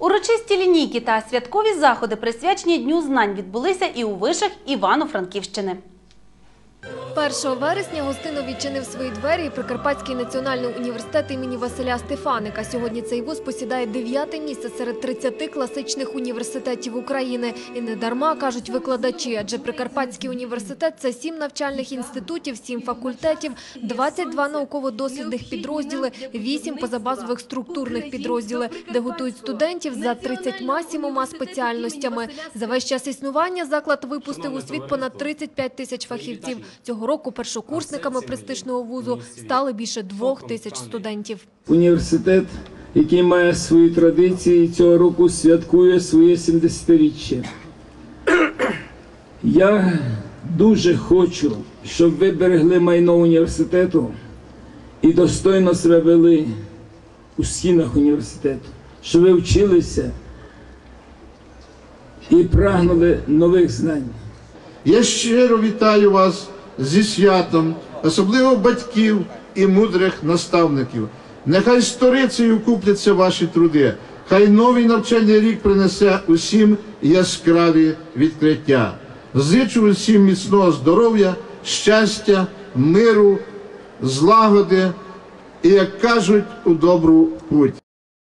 Урочисті лінійки та святкові заходи, присвячені Дню знань, відбулися і у вишах Івано-Франківщини. 1 вересня гостино відчинив свої двері Прикарпатський національний університет імені Василя Стефаника. Сьогодні цей вуз посідає дев'яте місце серед 30 класичних університетів України. І не дарма, кажуть викладачі, адже Прикарпатський університет – це сім навчальних інститутів, сім факультетів, 22 науково-дослідних підрозділи, 8 позабазових структурних підрозділи, де готують студентів за 37 спеціальностями. За весь час існування заклад випустив у світ понад 35 тисяч фахівців. Цього року першокурсниками престижного вузу стали більше двох тисяч студентів. Університет, який має свої традиції, цього року святкує своє 70-річчя. Я дуже хочу, щоб ви берегли майно університету і достойно себе вели у стінах університету, щоб ви вчилися і прагнули нових знань. Я щиро вітаю вас зі святом, особливо батьків і мудрих наставників. Нехай сторицею купляться ваші труди, хай новий навчальний рік принесе усім яскраві відкриття. Зичу усім міцного здоров'я, щастя, миру, злагоди і, як кажуть, у добру путь.